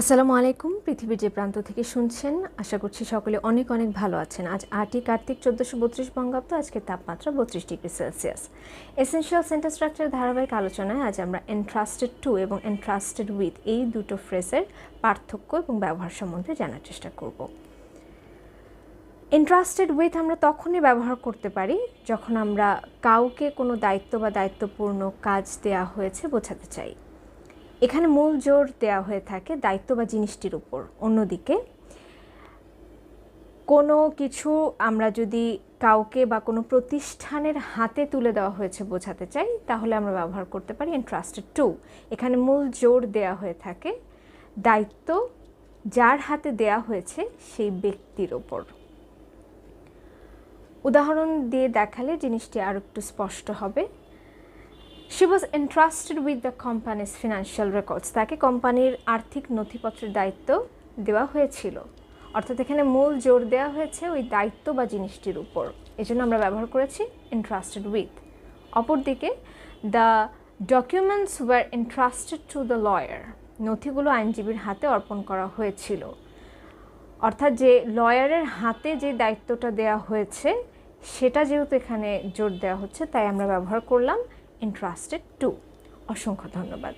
আসসালামু আলাইকুম। পৃথিবীর যে প্রান্ত থেকে শুনছেন, আশা করছি সকলে অনেক অনেক ভালো আছেন। আজ আটই কার্তিক চোদ্দোশো বত্রিশ বঙ্গাব্দ আজকের তাপমাত্রা বত্রিশ degree Celsius. Essential centre structure ধারাবাহিক আলোচনায় আজ আমরা এন্ট্রাস্টেড টু এবং এন্ট্রাস্টেড উইথ এই দুটো ফ্রেজের পার্থক্য এবং ব্যবহার সম্বন্ধে জানার চেষ্টা করব। ইন্ট্রাস্টেড উইথ আমরা তখনই ব্যবহার করতে পারি যখন আমরা কাউকে কোনো দায়িত্ব বা দায়িত্বপূর্ণ কাজ দেয়া হয়েছে বোঝাতে চাই। এখানে মূল জোর দেওয়া হয়ে থাকে দায়িত্ব বা জিনিসটির উপর। অন্যদিকে, কোনো কিছু আমরা যদি কাউকে বা কোনো প্রতিষ্ঠানের হাতে তুলে দেওয়া হয়েছে বোঝাতে চাই, তাহলে আমরা ব্যবহার করতে পারি ইন্ট্রাস্টেড টু এখানে মূল জোর দেওয়া হয়ে থাকে দায়িত্ব যার হাতে দেয়া হয়েছে সেই ব্যক্তির ওপর উদাহরণ দিয়ে দেখালে জিনিসটি আরও একটু স্পষ্ট হবে। She was entrusted with the company's financial records তাকে কোম্পানির আর্থিক নথিপত্রের দায়িত্ব দেওয়া হয়েছিল। অর্থাৎ এখানে মূল জোর দেওয়া হয়েছে ওই দায়িত্ব বা জিনিসটির উপর। এজন্য আমরা ব্যবহার করেছি এন্ট্রাস্টেড উইথ অপরদিকে the documents were entrusted to the lawyer নথিগুলো আইনজীবীর হাতে অর্পণ করা হয়েছিল। অর্থাৎ যে লয়ারের হাতে যে দায়িত্বটা দেওয়া হয়েছে, সেটা যেহেতু এখানে জোর দেওয়া হচ্ছে, তাই আমরা ব্যবহার করলাম ইন্টারেস্টেড টু অসংখ্য ধন্যবাদ।